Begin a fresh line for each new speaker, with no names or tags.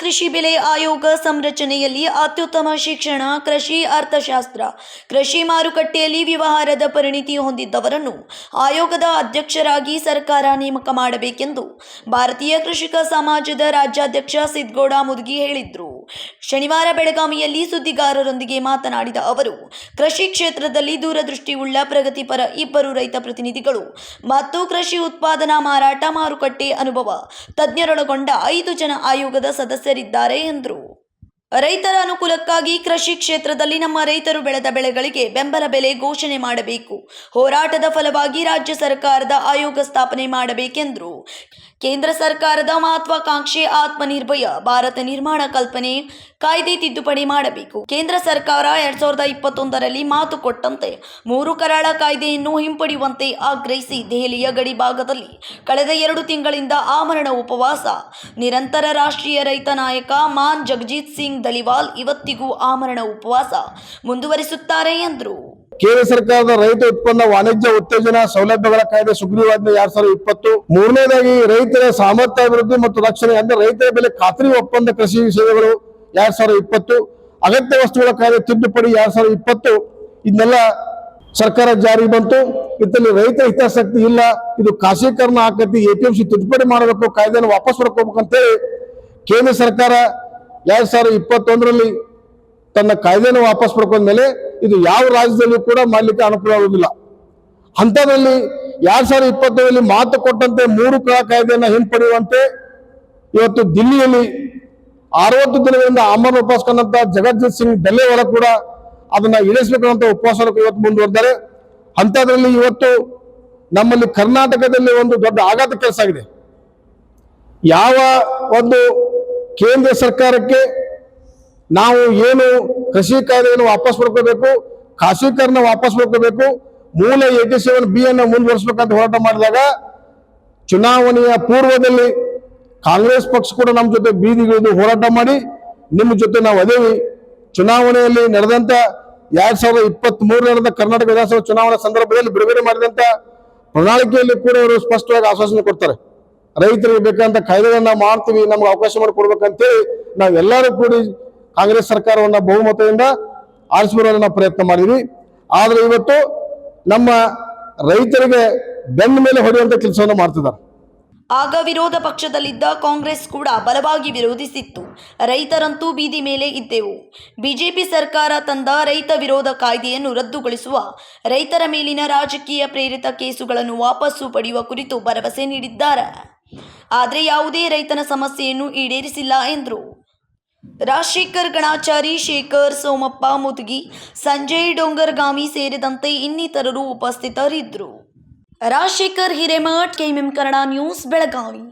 ಕೃಷಿ ಬೆಲೆ ಆಯೋಗ ಸಂರಚನೆಯಲ್ಲಿ ಅತ್ಯುತ್ತಮ ಶಿಕ್ಷಣ, ಕೃಷಿ ಅರ್ಥಶಾಸ್ತ್ರ, ಕೃಷಿ ಮಾರುಕಟ್ಟೆಯಲ್ಲಿ ವ್ಯವಹಾರದ ಪರಿಣಿತಿ ಹೊಂದಿದ್ದವರನ್ನು ಆಯೋಗದ ಅಧ್ಯಕ್ಷರಾಗಿ ಸರ್ಕಾರ ನೇಮಕ ಮಾಡಬೇಕೆಂದು ಭಾರತೀಯ ಕೃಷಿಕ ಸಮಾಜದ ರಾಜ್ಯಾಧ್ಯಕ್ಷ ಸಿದ್ಗೌಡ ಮುದುಗಿ ಹೇಳಿದ್ರು. ಶನಿವಾರ ಬೆಳಗಾವಿಯಲ್ಲಿ ಸುದ್ದಿಗಾರರೊಂದಿಗೆ ಮಾತನಾಡಿದ ಅವರು, ಕೃಷಿ ಕ್ಷೇತ್ರದಲ್ಲಿ ದೂರದೃಷ್ಟಿಯುಳ್ಳ ಪ್ರಗತಿಪರ ಇಬ್ಬರು ರೈತ ಪ್ರತಿನಿಧಿಗಳು ಮತ್ತು ಕೃಷಿ ಉತ್ಪಾದನಾ ಮಾರಾಟ ಮಾರುಕಟ್ಟೆ ಅನುಭವ ತಜ್ಞರೊಳಗೊಂಡ ಐದು ಜನ ಆಯೋಗದ ಸದಸ್ಯರಿದ್ದಾರೆ ಎಂದರು. ರೈತರ ಅನುಕೂಲಕ್ಕಾಗಿ ಕೃಷಿ ಕ್ಷೇತ್ರದಲ್ಲಿ ನಮ್ಮ ರೈತರು ಬೆಳೆದ ಬೆಳೆಗಳಿಗೆ ಬೆಂಬಲ ಬೆಲೆ ಘೋಷಣೆ ಮಾಡಬೇಕು. ಹೋರಾಟದ ಫಲವಾಗಿ ರಾಜ್ಯ ಸರ್ಕಾರದ ಆಯೋಗ ಸ್ಥಾಪನೆ ಮಾಡಬೇಕೆಂದರು. ಕೇಂದ್ರ ಸರ್ಕಾರದ ಮಹತ್ವಾಕಾಂಕ್ಷೆ ಆತ್ಮನಿರ್ಭಯ, ಭಾರತ ನಿರ್ಮಾಣ ಕಲ್ಪನೆ ಕಾಯ್ದೆ ತಿದ್ದುಪಡಿ ಮಾಡಬೇಕು. ಕೇಂದ್ರ ಸರ್ಕಾರ ಎರಡ್ ಸಾವಿರದ ಇಪ್ಪತ್ತೊಂದರಲ್ಲಿ ಮಾತು ಕೊಟ್ಟಂತೆ, ಮೂರು ಕರಾಳ ಕಾಯ್ದೆಯನ್ನು ಹಿಂಪಡೆಯುವಂತೆ ಆಗ್ರಹಿಸಿ ದೆಹಲಿಯ ಗಡಿ ಭಾಗದಲ್ಲಿ ಕಳೆದ ಎರಡು ತಿಂಗಳಿಂದ ಆಮರಣ ಉಪವಾಸ. ನಿರಂತರ ರಾಷ್ಟ್ರೀಯ ರೈತ ನಾಯಕ ಮಾನ್ ಜಗಜೀತ್ ಸಿಂಗ್ ದಲಿವಾಲ್ ಇವತ್ತಿಗೂ ಆಮರಣ ಉಪವಾಸ ಮುಂದುವರಿಸುತ್ತಾರೆ ಎಂದರು.
ಕೇಂದ್ರ ಸರ್ಕಾರದ ರೈತ ಉತ್ಪನ್ನ ವಾಣಿಜ್ಯ ಉತ್ತೇಜನ ಸೌಲಭ್ಯಗಳ ಕಾಯ್ದೆ ಸುಗ್ರೀವಾಜ್ಞೆ ಎರಡ್ ಸಾವಿರದ ಇಪ್ಪತ್ತು. ಮೂರನೇದಾಗಿ ರೈತರ ಸಾಮರ್ಥ್ಯ ಅಭಿವೃದ್ಧಿ ಮತ್ತು ರಕ್ಷಣೆ, ಅಂದ್ರೆ ರೈತರ ಬೆಲೆ ಖಾತ್ರಿ ಒಪ್ಪಂದ ಕೃಷಿ ಸೇವೆಗಳು ಎರಡ್ ಸಾವಿರದ ಇಪ್ಪತ್ತು. ಅಗತ್ಯ ವಸ್ತುಗಳ ಕಾಯ್ದೆ ತಿದ್ದುಪಡಿ ಎರಡ್ ಸಾವಿರದ ಇಪ್ಪತ್ತು. ಇದನ್ನೆಲ್ಲ ಸರ್ಕಾರ ಜಾರಿ ಬಂತು. ಇದರಲ್ಲಿ ರೈತ ಹಿತಾಸಕ್ತಿ ಇಲ್ಲ. ಇದು ಖಾಸೀಕರಣ ಆಕತಿ. ಸಿ ತಿದ್ದುಪಡಿ ಮಾಡಬೇಕು, ಕಾಯ್ದೆಯನ್ನು ವಾಪಸ್ ಪಡ್ಕೋಬೇಕಂತೇಳಿ ಕೇಂದ್ರ ಸರ್ಕಾರ ಎರಡ್ ಸಾವಿರದ ಇಪ್ಪತ್ತೊಂದರಲ್ಲಿ ತನ್ನ ಕಾಯ್ದೆಯನ್ನು ವಾಪಸ್ ಪಡ್ಕೊಂಡ ಮೇಲೆ ಇದು ಯಾವ ರಾಜ್ಯದಲ್ಲೂ ಕೂಡ ಮಾಡ್ಲಿಕ್ಕೆ ಅನುಕೂಲ ಆಗುವುದಿಲ್ಲ ಅಂಥದ್ರಲ್ಲಿ ಎರಡ್ ಸಾವಿರದ ಇಪ್ಪತ್ತರಲ್ಲಿ ಮಾತು ಕೊಟ್ಟಂತೆ ಮೂರು ಕಳ ಕಾಯ್ದೆಯನ್ನು ಹಿಂಪಡೆಯುವಂತೆ ಇವತ್ತು ದಿಲ್ಲಿಯಲ್ಲಿ ಅರವತ್ತು ದಿನಗಳಿಂದ ಅಮರ ಉಪವಾಸಕನಂತ ಜಗಜ್ಜಿತ್ ಸಿಂಗ್ ಬೆಲ್ಲೆವಳ ಕೂಡ ಅದನ್ನ ಇಳಿಸಬೇಕಂತ ಉಪವಾಸ ಇವತ್ತು ಮುಂದುವರೆದರೆ ಅಂಥದ್ರಲ್ಲಿ ಇವತ್ತು ನಮ್ಮಲ್ಲಿ ಕರ್ನಾಟಕದಲ್ಲಿ ಒಂದು ದೊಡ್ಡ ಆಘಾತ ಕೆಲಸ ಆಗಿದೆ. ಯಾವ ಒಂದು ಕೇಂದ್ರ ಸರ್ಕಾರಕ್ಕೆ ನಾವು ಏನು ಕೃಷಿ ಕಾಯ್ದೆಯನ್ನು ವಾಪಸ್ ಪಡ್ಕೋಬೇಕು ಖಾಸೀಕರಣ ವಾಪಸ್ ಪಡ್ಕೋಬೇಕು ಮೂಲ ಏಟಿ ಸೆವೆನ್ ಬಿ ಅನ್ನು ಮುಂದುವರಿಸಬೇಕಂತ ಹೋರಾಟ ಮಾಡಿದಾಗ ಚುನಾವಣೆಯ ಪೂರ್ವದಲ್ಲಿ ಕಾಂಗ್ರೆಸ್ ಪಕ್ಷ ಕೂಡ ನಮ್ಮ ಜೊತೆ ಬೀದಿಗಿಳಿದು ಹೋರಾಟ ಮಾಡಿ, ನಿಮ್ಮ ಜೊತೆ ನಾವು ಅದೇವಿ. ಚುನಾವಣೆಯಲ್ಲಿ ನಡೆದಂತ ಎರಡ್ ಸಾವಿರದ ಇಪ್ಪತ್ತ್ ಮೂರು ನಡೆದ ಕರ್ನಾಟಕ ವಿಧಾನಸಭಾ ಚುನಾವಣಾ ಸಂದರ್ಭದಲ್ಲಿ ಬಿಡುಗಡೆ ಮಾಡಿದಂತ ಪ್ರಣಾಳಿಕೆಯಲ್ಲಿ ಕೂಡ ಅವರು ಸ್ಪಷ್ಟವಾಗಿ ಆಶ್ವಾಸನೆ ಕೊಡ್ತಾರೆ. ರೈತರಿಗೆ ಬೇಕಂತ ಕಾಯ್ದೆಗಳನ್ನ ಮಾಡ್ತೀವಿ, ನಮ್ಗೆ ಅವಕಾಶ ಮಾಡಿಕೊಡ್ಬೇಕಂತೇಳಿ ನಾವೆಲ್ಲರೂ ಕೂಡಿ ಕಾಂಗ್ರೆಸ್ ಸರ್ಕಾರವನ್ನ ಬಹುಮತದಿಂದ ಆರಿಸಿಕೊಳ್ಳಲು ಪ್ರಯತ್ನ ಮಾಡಿದ್ವಿ. ಆದರೆ ಇವತ್ತು ನಮ್ಮ ರೈತರಿಗೆ ಬೆನ್ನ ಮೇಲೆ ಹೊಡೆಯುವಂತ ಕೆಲಸವನ್ನು ಮಾಡ್ತಿದ್ದಾರೆ.
ಆಗ ವಿರೋಧ ಪಕ್ಷದಲ್ಲಿದ್ದ ಕಾಂಗ್ರೆಸ್ ಕೂಡ ಬಲವಾಗಿ ವಿರೋಧಿಸಿತ್ತು. ರೈತರಂತೂ ಬೀದಿ ಮೇಲೆ ಇದ್ದೆವು. ಬಿಜೆಪಿ ಸರ್ಕಾರ ತಂದ ರೈತ ವಿರೋಧ ಕಾಯ್ದೆಯನ್ನು ರದ್ದುಗೊಳಿಸುವ, ರೈತರ ಮೇಲಿನ ರಾಜಕೀಯ ಪ್ರೇರಿತ ಕೇಸುಗಳನ್ನು ವಾಪಸ್ಸು ಪಡೆಯುವ ಕುರಿತು ಭರವಸೆ ನೀಡಿದ್ದಾರೆ. ಆದರೆ ಯಾವುದೇ ರೈತನ ಸಮಸ್ಯೆಯನ್ನು ಈಡೇರಿಸಿಲ್ಲ ಎಂದರು. ರಾಜಶೇಖರ್, ಗಣಾಚಾರಿ ಶೇಖರ್, ಸೋಮಪ್ಪ, ಮುದುಗಿ, ಸಂಜಯ್ ಡೊಂಗರ್ಗಾಮಿ ಸೇರಿದಂತೆ ಇನ್ನಿತರರು ಉಪಸ್ಥಿತರಿದ್ದರು. Rajashekhar Hiremath, KMM Kannada news, Belagavi.